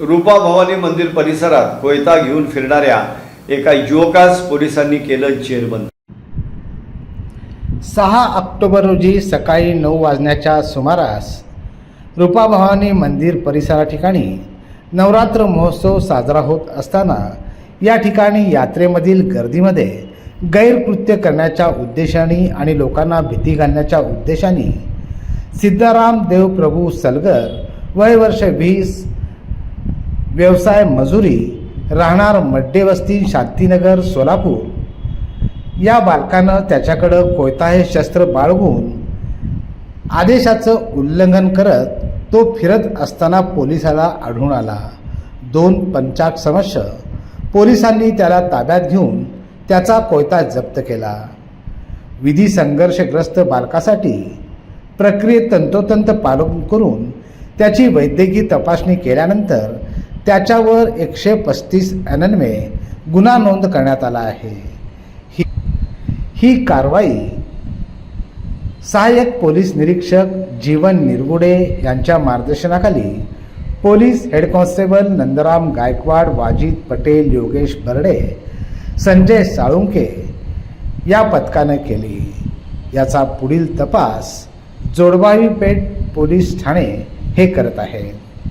रूपा भवानी मंदिर परिसरात कोयता घेऊन फिरणाऱ्या एका युवकास पोलिसांनी केलं जेरबंद. सहा ऑक्टोबर रोजी सकाळी नऊ वाजण्याच्या सुमारास रूपाभवानी मंदिर परिसरा ठिकाणी नवरात्र महोत्सव साजरा होत असताना या ठिकाणी यात्रेमधील गर्दीमध्ये गैरकृत्य करण्याच्या उद्देशाने आणि लोकांना भीती घालण्याच्या उद्देशाने सिद्धाराम देव प्रभू सलगर वय वर्ष वीस व्यवसाय मजुरी राहणार मड्डेवस्ती शांतीनगर सोलापूर. या बालकानं त्याच्याकडं कोयता हे शस्त्र बाळगून आदेशाचं उल्लंघन करत तो फिरत असताना पोलिसाला आढळून आला. दोन पंचाक समक्ष पोलिसांनी त्याला ताब्यात घेऊन त्याचा कोयता जप्त केला. विधी संघर्षग्रस्त बालकासाठी प्रक्रियेत तंतोतंत पालन करून त्याची वैद्यकीय तपासणी केल्यानंतर त्याच्यावर एकशे पस्तीस अनन्वे गुन्हा नोंद करण्यात आला आहे. ही ही कारवाई सहाय्यक पोलीस निरीक्षक जीवन निरगुडे यांच्या मार्गदर्शनाखाली police head constable Nandram Gaikwad Wajid Patel Yogesh Barde Sanjay Salunke या पथकानं केली. याचा पुढील तपास जोडबावी पेठ पोलीस ठाणे हे करत आहे